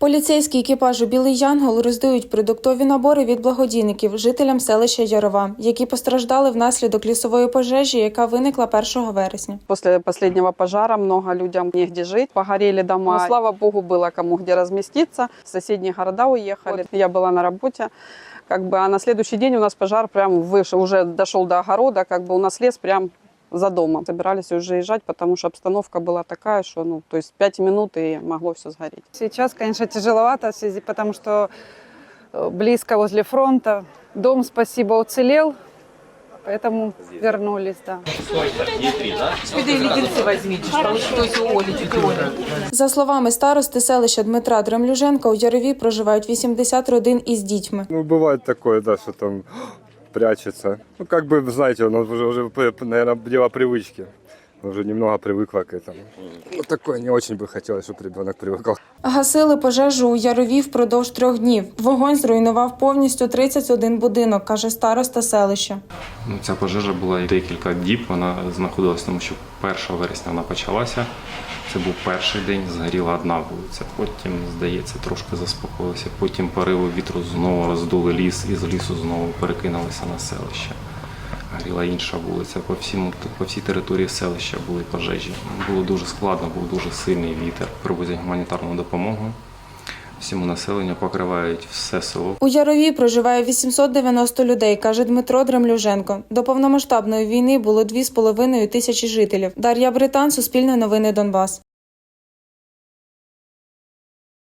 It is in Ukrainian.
Поліцейський екіпаж у Білий Янгол роздають продуктові набори від благодійників жителям селища Ярова, які постраждали внаслідок лісової пожежі, яка виникла 1 вересня. После последнего пожара много людям негде жить, погорели дома. Но, слава богу, было кому где разместиться. В соседние города уехали. Я была на работе. Как бы, а на следующий день у нас пожар прям выше, уже дошел до огорода, как бы у нас лес прям за домом. Собирались уже езжать, потому что обстановка была такая, что, ну, то есть пять минут и могло все сгореть. Сейчас, конечно, тяжеловато в связи, потому что э, близко возле фронта. Дом, спасибо, уцелел, поэтому вернулись, да. За словами старости селища Дмитра Дремлюженка, у Ярові проживають 80 родин із дітьми. Ну, бывает такое, да, что там прячется. Ну, как бы, знаете, у нас уже, уже наверное, дело привычки. Он уже немного привыкла к этому. Ну, такое не очень бы хотелось, чтобы ребенок привыкал. Гасили пожежу у Ярові впродовж трьох днів. Вогонь зруйнував повністю 31 будинок, каже староста селища. Ну, ця пожежа була декілька діб. Вона знаходилась, тому що 1 вересня вона почалася. Це був перший день, згоріла одна вулиця. Потім, здається, трошки заспокоїлося. Потім пориви вітру знову роздули ліс, і з лісу знову перекинулися на селище. Горіла інша вулиця. По, всьому, по всій території селища були пожежі. Було дуже складно, був дуже сильний вітер. Привозять гуманітарну допомогу. Всьому населенню покривають все село. У Ярові проживає 890 людей, каже Дмитро Дремлюженко. До повномасштабної війни було 2,5 тисячі жителів. Дар'я Британ, Суспільне новини Донбас.